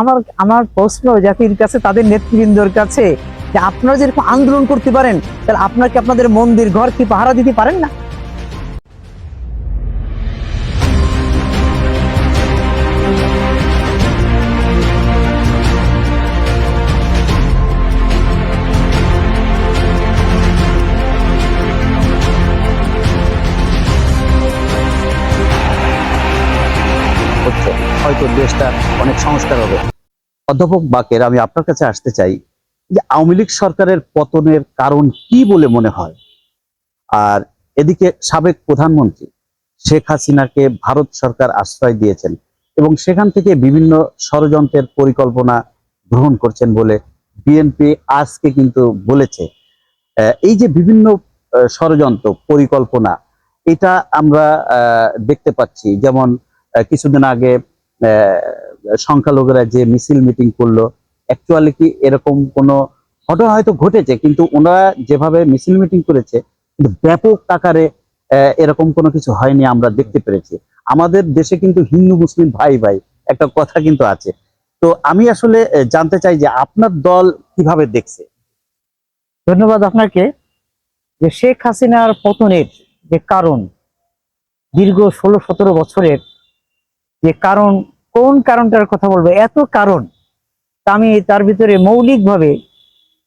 আমার আমার প্রশ্ন জাতির কাছে, তাদের নেতৃবৃন্দর কাছে যে আপনারা যেরকম আন্দোলন করতে পারেন, তাহলে আপনার কি আপনাদের মন্দির, ঘর কি পাহারা দিতে পারেন না? দেশটা অনেক সংস্কার হবে। অধ্যাপক বাকের, আমি আপনার কাছে আসতে চাই যে আওয়ামী লীগ সরকারের পতনের কারণ কি বলে মনে হয়? আর এদিকে সাবেক প্রধানমন্ত্রী শেখ হাসিনাকে ভারত সরকার আশ্রয় দিয়েছেন এবং সেখান থেকে বিভিন্ন ষড়যন্ত্রের পরিকল্পনা গ্রহণ করছেন বলে বিএনপি আজকে কিন্তু বলেছে। এই যে বিভিন্ন ষড়যন্ত্র, পরিকল্পনা, এটা আমরা দেখতে পাচ্ছি। যেমন কিছুদিন আগে সংখ্যালঘুরা যে মিছিল মিটিং করল অ্যাকচুয়ালি কি এরকম কোনো ঘটনা হয়তো ঘটেছে, কিন্তু ওনারা যেভাবে মিছিল মিটিং করেছে ব্যাপক আকারে এরকম কোনো কিছু হয়নি আমরা দেখতে পেরেছি। আমাদের দেশে কিন্তু হিন্দু, মুসলিম ভাই ভাই, একটা কথা কিন্তু আছে। তো আমি আসলে জানতে চাই যে আপনার দল কীভাবে দেখছে? ধন্যবাদ আপনাকে। যে শেখ হাসিনার পতনের যে কারণ, দীর্ঘ ষোলো সতেরো বছরের যে কারণ, কোন কারণটার কথা বলব? এত কারণ। আমি তার ভিতরে মৌলিকভাবে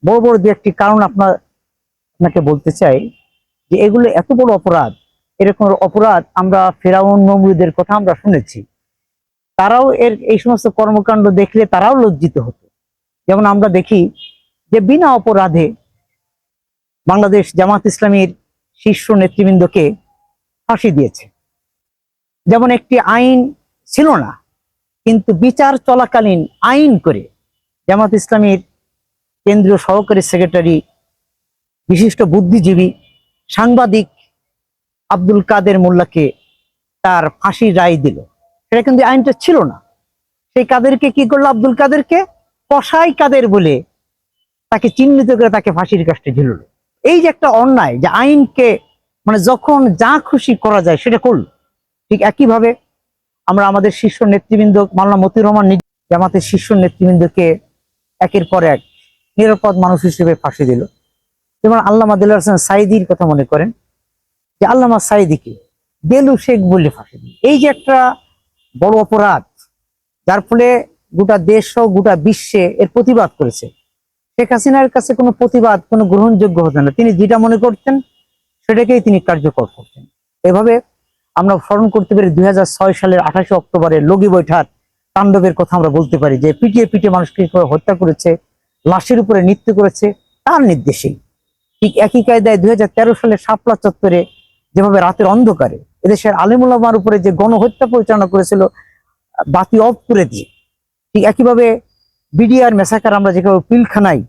বড় বড় দু একটি কারণ আপনার আপনাকে বলতে চাই যে এগুলো এত বড় অপরাধ। এরকম অপরাধ আমরা ফেরাউন, নমরুদের কথা আমরা শুনেছি। তারাও এর এই সমস্ত কর্মকাণ্ড দেখলে তারাও লজ্জিত হতো। যেমন আমরা দেখি যে বিনা অপরাধে বাংলাদেশ জামাত ইসলামীর শীর্ষ নেতৃবৃন্দকে ফাঁসি দিয়েছে। যেমন একটি আইন ছিল না। কিন্তু বিচার চলাকালীন আইন করে জামাত ইসলামীর কেন্দ্রীয় সহকারী সেক্রেটারি, বিশিষ্ট বুদ্ধিজীবী, সাংবাদিক আব্দুল কাদের মোল্লাকে তার ফাঁসির রায় দিল। সেটা কিন্তু আইনটা ছিল না। সেই কাদেরকে কি করল? আব্দুল কাদেরকে কসাই কাদের বলে তাকে চিহ্নিত করে তাকে ফাঁসির কাজটা ঝুললো এই যে একটা অন্যায় যে আইনকে মানে যখন যা খুশি করা যায় সেটা করল। ঠিক একইভাবে আমরা আমাদের শীর্ষ নেতৃবৃন্দ মাওলানা মতিউর রহমান নিজ- জামাতের শীর্ষ নেতৃবৃন্দকে একের পর এক নিরাপদ মানুষ হিসেবে ফাঁসি দিল। যেমন আল্লামা দিল সাইদির কথা মনে করেন যে আল্লামা সাইদিকে বেলু শেখ বলে ফাঁসি দিল। এই যে একটা বড় অপরাধ, যার ফলে গোটা দেশ সহ গোটা বিশ্বে এর প্রতিবাদ করেছে। শেখ হাসিনার কাছে কোনো প্রতিবাদ, কোনো গ্রহণযোগ্য হতো না। তিনি যেটা মনে করতেন, সেটাকেই তিনি কার্যকর করতেন। এভাবে আমরা স্মরণ করতে পারি দুই হাজার ছয় সালের আঠাশে অক্টোবরে লগি বৈঠার তাণ্ডবের কথা আমরা বলতে পারি যে পিটিয়ে পিটিয়ে মানুষকে হত্যা করেছে, লাশের উপরে নৃত্য করেছে, তার নির্দেশেই। ঠিক একই কায়দায় দুই সালের শাপলা চত্বরে যেভাবে রাতের অন্ধকারে এদেশের আলিমুল্লামার উপরে যে গণহত্যা পরিচালনা করেছিল, বাতি অফ করে দিয়ে, ঠিক একইভাবে বিডিআর মেসাকার আমরা যেভাবে পিলখানাই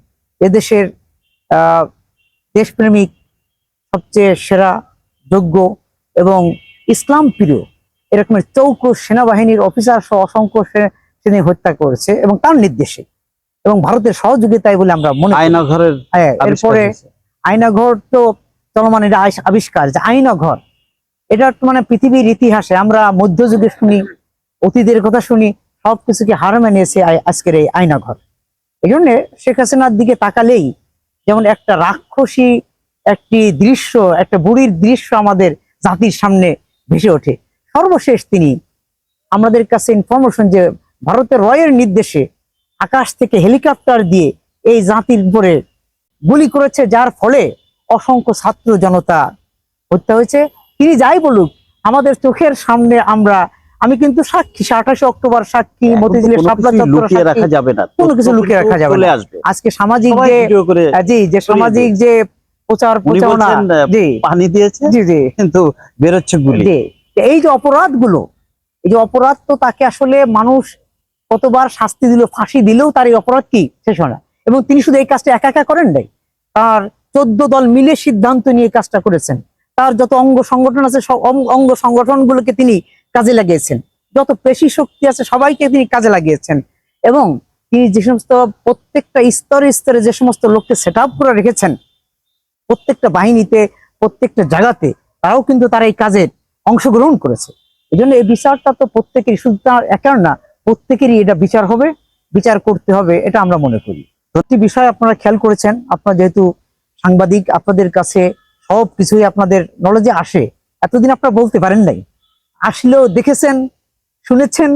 এদেশের দেশপ্রেমিক সবচেয়ে সেরা যোগ্য এবং ইসলাম প্রিয় এরকমের চৌকো সেনাবাহিনীর অফিসার সহ অসংখ্য তিনি হত্যা করেছে এবং তার নির্দেশে এবং ভারতের সহযোগিতায় বলে আমরা মনে। আয়নাঘরের হ্যাঁ, এরপরে। আয়নাঘর তো চলমান এটা আবিষ্কার যে আয়নাঘর এটা মানে পৃথিবীর ইতিহাসে আমরা মধ্যযুগে শুনি অতীতের কথা শুনি সবকিছুকে হার মানিয়েছে আই- আজকের এই আয়নাঘর এই জন্য শেখ হাসিনার দিকে তাকালেই যেমন একটা রাক্ষসী একটি দৃশ্য একটা বুড়ির দৃশ্য আমাদের জাতির সামনে ভেসে ওঠে। সর্বশেষ তিনি আমাদের কাছে ইনফরমেশন যে ভারতের রয়ের নির্দেশে আকাশ থেকে হেলিকপ্টার দিয়ে এই জাতির উপরে গুলি করেছে যার ফলে অসংখ্য ছাত্র জনতা হত্যা হয়েছে। তিনি যাই বলুক আমাদের চোখের সামনে আমরা আমি কিন্তু সাক্ষী আঠাশে অক্টোবর সাক্ষী মতিঝিলের কোনো শাপলা চত্বর রাখা যাবে না। কোনো কিছু লুকিয়ে রাখা যাবে না। আজকে সামাজিক যে জি যে সামাজিক যে প্রচার প্রচারণা পানি দিয়েছে জি জি। কিন্তু বেরোচ্ছে গুলি। এই যে অপরাধগুলো এই যে অপরাধ তো তাকে আসলে মানুষ কতবার শাস্তি দিল ফাঁসি দিলেও তার এই অপরাধ কি? শেষ হয় না। এবং তিনি শুধু এই কাজটা একা একা করেন নাই তার চোদ্দ দল মিলে সিদ্ধান্ত নিয়ে কাজটা করেছেন। তার যত অঙ্গ সংগঠন আছে অঙ্গ- অঙ্গ সংগঠনগুলোকে তিনি কাজে লাগিয়েছেন। যত পেশি শক্তি আছে সবাইকে তিনি কাজে লাগিয়েছেন। এবং তিনি যে সমস্ত প্রত্যেকটা স্তরে স্তরে যে সমস্ত লোককে সেট আপ করে রেখেছেন প্রত্যেকটা বাহিনীতে, প্রত্যেকটা জায়গাতে তারাও কিন্তু তারা এই কাজে অংশগ্রহণ করেছে। এই জন্য এই বিচারটা তো প্রত্যেকেরই, শুধু তার একার না, প্রত্যেকেরই এটা বিচার হবে, বিচার করতে হবে, এটা আমরা মনে করি। প্রতি বিষয় আপনারা খেয়াল করেছেন, আপনারা যেহেতু সাংবাদিক, আপনাদের কাছে সব কিছুই আপনাদের নলেজে আসে। এতদিন আপনারা বলতে পারেন নাই। আসলেও দেখেছেন, শুনেছেন,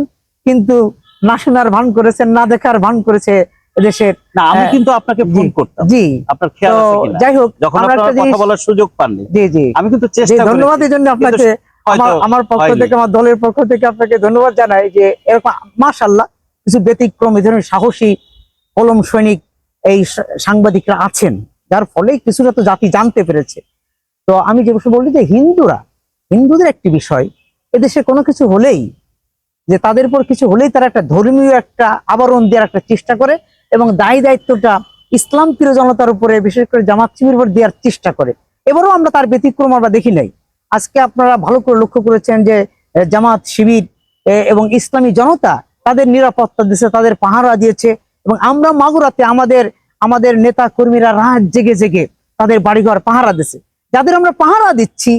কিন্তু না শোনার ভান করেছেন, না দেখার ভান করেছে না আমি হ্যাঁ, কিন্তু আপনাকে ফোন করতাম। জি। আপনার খেয়াল আছে কিনা? যাই হোক যখন আপনারা কথা বলার সুযোগ পাননি। জি জি। আমি কিন্তু জি, চেষ্টা ধন্যবাদ করেছি জন্য আপনাকে। আমার পক্ষ থেকে আমার দলের পক্ষ থেকে আপনাকে ধন্যবাদ জানাই যে এরকম কিছু ব্যতিক্রম এই ধরনের সাহসী কলম সৈনিক এই সাংবাদিকরা আছেন। যার ফলে কিছুটা তো জাতি জানতে পেরেছে। তো আমি যে বিষয় বললি যে হিন্দুরা হিন্দুদের একটি বিষয় এদেশে কোনো কিছু হলেই যে তাদের উপর কিছু হলেই তারা একটা ধর্মীয় একটা আবরণ দেওয়ার একটা চেষ্টা করে এবং দায়ী দায়িত্বটা ইসলাম প্রিয় জনতার উপরে, বিশেষ করে জামাত শিবির উপর দেওয়ার চেষ্টা করে। এবারও আমরা তার ব্যতিক্রম আমরা দেখি নাই। আজকে আপনারা ভালো করে লক্ষ্য করেছেন যে জামাত শিবির এবং ইসলামী জনতা তাদের নিরাপত্তা দিয়েছে তাদের পাহারা দিয়েছে, এবং আমরা মাগুরাতে আমাদের আমাদের নেতা কর্মীরা রাত জেগে জেগে তাদের বাড়িঘর পাহারা দিচ্ছে যাদের আমরা পাহারা দিচ্ছি,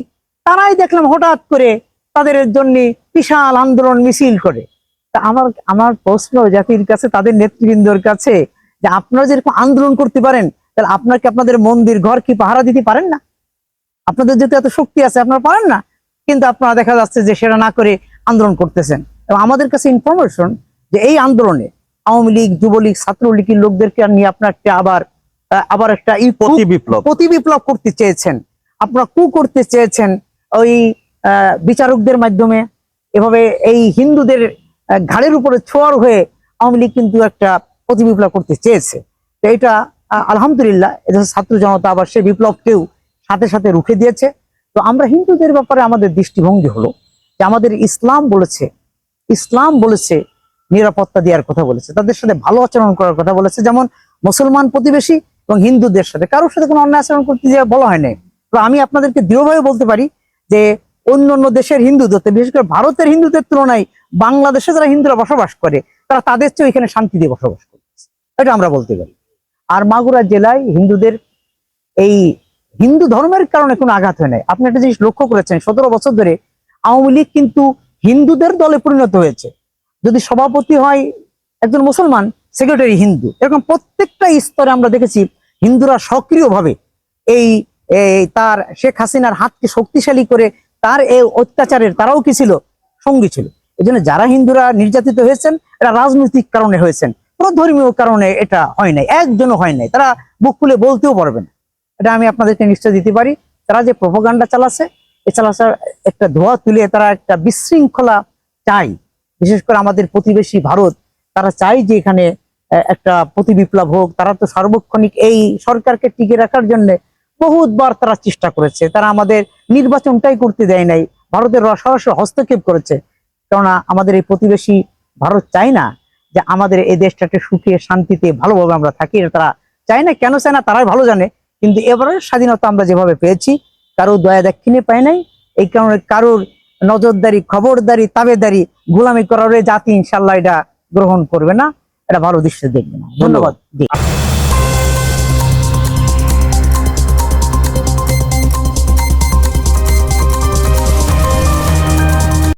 তারাই দেখলাম হঠাৎ করে তাদের জন্য বিশাল আন্দোলন মিছিল করে। তা আমার আমার প্রশ্ন জাতির কাছে তাদের নেতৃবৃন্দর কাছে যে আপনারা যেরকম আন্দোলন করতে পারেন তাহলে আপনাকে আপনাদের মন্দির ঘর কি পাহারা দিতে পারেন না? আপনাদের যেহেতু এত শক্তি আছে আপনারা পারেন না। কিন্তু আপনারা দেখা যাচ্ছে যে সেটা না করে আন্দোলন করতেছেন। এবং আমাদের কাছে ইনফরমেশন যে এই আন্দোলনে আওয়ামী লীগ যুবলীগ ছাত্রলীগের লোকদেরকে নিয়ে আপনার একটা আবার আবার একটা ই প্রতি বিপ্লব। প্রতি বিপ্লব করতে চেয়েছেন। আপনারা কু করতে চেয়েছেন ওই বিচারকদের মাধ্যমে। এভাবে এই হিন্দুদের ঘাড়ের উপরে ছোঁয়ার হয়ে আওয়ামী লীগ কিন্তু একটা প্রতি বিপ্লব করতে চেয়েছে। তো এটা আলহামদুলিল্লাহ এদেশের ছাত্র জনতা আবার সেই বিপ্লবকেও সাথে সাথে রুখে দিয়েছে। তো আমরা হিন্দুদের ব্যাপারে আমাদের দৃষ্টিভঙ্গি হলো যে আমাদের ইসলাম বলেছে ইসলাম বলেছে, নিরাপত্তা দেওয়ার কথা বলেছে, তাদের সাথে ভালো আচরণ করার কথা বলেছে। যেমন মুসলমান প্রতিবেশী এবং হিন্দুদের সাথে, কারোর সাথে কোনো অন্যায় আচরণ করতে যে বলা হয় নাই। তো আমি আপনাদেরকে দৃঢ়ভাবে বলতে পারি যে অন্য অন্য দেশের হিন্দুদের বিশেষ করে ভারতের হিন্দুদের তুলনায় বাংলাদেশে যারা হিন্দুরা বসবাস করে, তারা তাদের চেয়ে এখানে শান্তি দিয়ে বসবাস করছে এটা আমরা বলতে পারি। আর মাগুরা জেলায় হিন্দুদের এই হিন্দু ধর্মের কারণে কোনো আঘাত হয় নাই। আপনি একটা জিনিস লক্ষ্য করেছেন, সতেরো বছর ধরে আওয়ামী লীগ কিন্তু হিন্দুদের দলে পরিণত হয়েছে। যদি সভাপতি হয় একজন মুসলমান, সেক্রেটারি হিন্দু। এরকম প্রত্যেকটা স্তরে আমরা দেখেছি হিন্দুরা সক্রিয়ভাবে এই, তার শেখ হাসিনার হাতকে শক্তিশালী করে তার এই অত্যাচারের, তারাও কি ছিল? সঙ্গী ছিল। এই যারা হিন্দুরা নির্যাতিত হয়েছেন এটা রাজনৈতিক কারণে হয়েছেন। কোনো ধর্মীয় কারণে এটা হয় নাই, একজনও হয় নাই। তারা বুক খুলে বলতেও পারবে না। এটা আমি আপনাদেরকে নিশ্চয় দিতে পারি। তারা যে প্রোপাগান্ডা চালাচ্ছে, এ চালাচ্ছে একটা ধোয়া তুলে তারা একটা বিশৃঙ্খলা চাই বিশেষ করে আমাদের প্রতিবেশী ভারত, তারা চাই যে এখানে একটা প্রতি বিপ্লব হোক। তারা তো সার্বক্ষণিক এই সরকারকে টিকে রাখার জন্য বহুতবার তারা চেষ্টা করেছে। তারা আমাদের নির্বাচনটাই করতে দেয় নাই। ভারতের সরাসরি হস্তক্ষেপ করেছে। কেননা আমাদের এই প্রতিবেশী ভারত চায় না যে আমাদের এই দেশটাকে সুখে, শান্তিতে, ভালোভাবে আমরা থাকি। তারা চায় না। কেন চায় না? তারাই ভালো জানে। কিন্তু এবারের স্বাধীনতা আমরা যেভাবে পেয়েছি কারও দয়া দাক্ষিণে পাই নাই। এই কারণে কারোর নজরদারি, খবরদারি, তাবেদারি, গোলামি করার জাতি ইনশাল্লাহ এটা গ্রহণ করবে না। এটা ভালো দৃশ্য দেখবে না ধন্যবাদ।